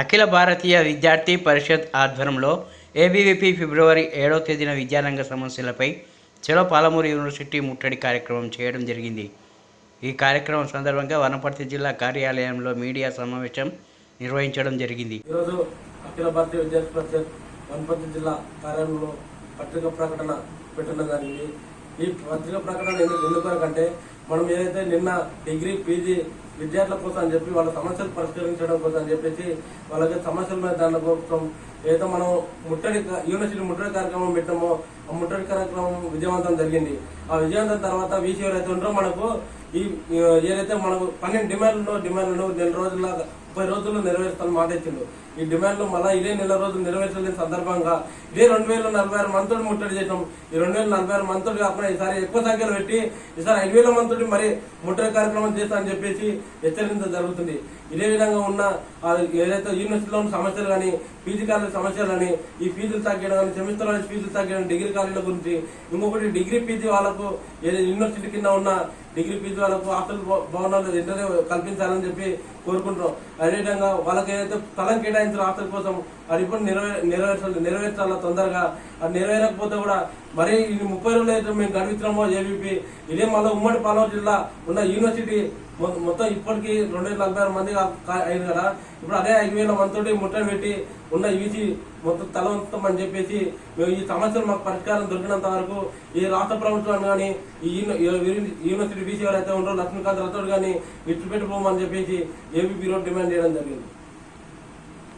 అఖిల భారతీయ విద్యార్థి పరిషత్ ఆధ్వర్యంలో ఏబీవీపీ ఫిబ్రవరి ఏడవ తేదీన విద్యారంగ సమస్యలపై చెలో పాలమూరు యూనివర్సిటీ ముట్టడి కార్యక్రమం చేయడం జరిగింది. ఈ కార్యక్రమం సందర్భంగా వనపర్తి జిల్లా కార్యాలయంలో మీడియా సమావేశం నిర్వహించడం జరిగింది. ఈరోజు అఖిల భారతీయ విద్యార్థి పరిషత్ వనపర్తి జిల్లా కార్యాలయంలో పత్రిక ప్రకటన పెట్టడం జరిగింది. ఈ పత్రిక ప్రకటన ఎందుకంటే మనం ఏదైతే నిన్న డిగ్రీ పీజీ విద్యార్థుల కోసం అని చెప్పి వాళ్ళ సమస్యలు పరిష్కరించడం కోసం అని చెప్పేసి వాళ్ళకి సమస్యల మీద దాని కోసం ఏదైతే మనం ముట్టడి యూనివర్సిటీ ముట్టడి కార్యక్రమం పెట్టామో ఆ ముట్టడి కార్యక్రమం విజయవంతం జరిగింది. ఆ విజయవంతం తర్వాత వీసీ ఎవరైతే ఉంటారో మనకు ఈ ఏదైతే మనకు పన్నెండు డిమాండ్లు డిమాండ్లు నెల రోజుల ముప్పై రోజుల్లో నెరవేరుస్తాను మాట ఇచ్చిండు. ఈ డిమాండ్లు మళ్ళీ ఇదే నెల రోజులు నెరవేర్చలేని సందర్భంగా ఇదే రెండు వేల నలభై ఆరు మంత్రులు ముట్టడి చేసాం ఈ రెండు వేల నలభై ఆరు మంత్రులు కాకుండా ఈసారి ఎక్కువ సంఖ్యలో పెట్టి ఈసారి ఐదు వేల మంతుడి మరి ముట్టడి కార్యక్రమం చేస్తా అని చెప్పేసి హెచ్చరించడం జరుగుతుంది. ఇదే విధంగా ఉన్న ఏదైతే యూనివర్సిటీలో ఉన్న సమస్యలు కానీ పీజీ కాలేజ్ సమస్యలు కానీ ఈ ఫీజులు తగ్గడం కానీ సెమిస్టర్ వైజ్ ఫీజులు తగ్గడం డిగ్రీ కాలేజీల గురించి ఇంకొకటి డిగ్రీ పీజీ వాళ్ళకు ఏదైతే యూనివర్సిటీ కింద ఉన్న డిగ్రీ పీజీ వాళ్ళకు హాస్టల్ భవనాలు వెంటనే కల్పించాలని చెప్పి కోరుకుంటున్నాం. అదేవిధంగా వాళ్ళకి ఏదైతే స్థలం కేటాయించిన హాస్టల్ కోసం అది ఇప్పుడు నెరవే నెరవేర్చాలి నెరవేర్చాలా తొందరగా అది నెరవేరకపోతే కూడా మరి ఈ ముప్పై రోజులు అయితే మేము గడిపించినామో ఏబీపీ ఇదే మళ్ళీ ఉమ్మడి పాలమూరు జిల్లా ఉన్న యూనివర్సిటీ మొత్తం ఇప్పటికి రెండు వేల నలభై ఆరు మంది కా- అయింది కదా. ఇప్పుడు అదే ఐదు వేల మందితోటి ముట్టడి పెట్టి ఉన్న యూజీ మొత్తం తల అని చెప్పేసి మేము ఈ సమస్యలు మాకు పరిష్కారం దొరికినంత వరకు ఈ రాష్ట్ర ప్రభుత్వాన్ని కానీ ఈ యూనివర్సిటీ బీసీ ఎవరైతే ఉంటారో లక్ష్మీకాంత్ రాథోడ్ కానీ విడిచిపెట్టిపోమని చెప్పేసి ఏబీపీ రోడ్ డిమాండ్ చేయడం జరిగింది.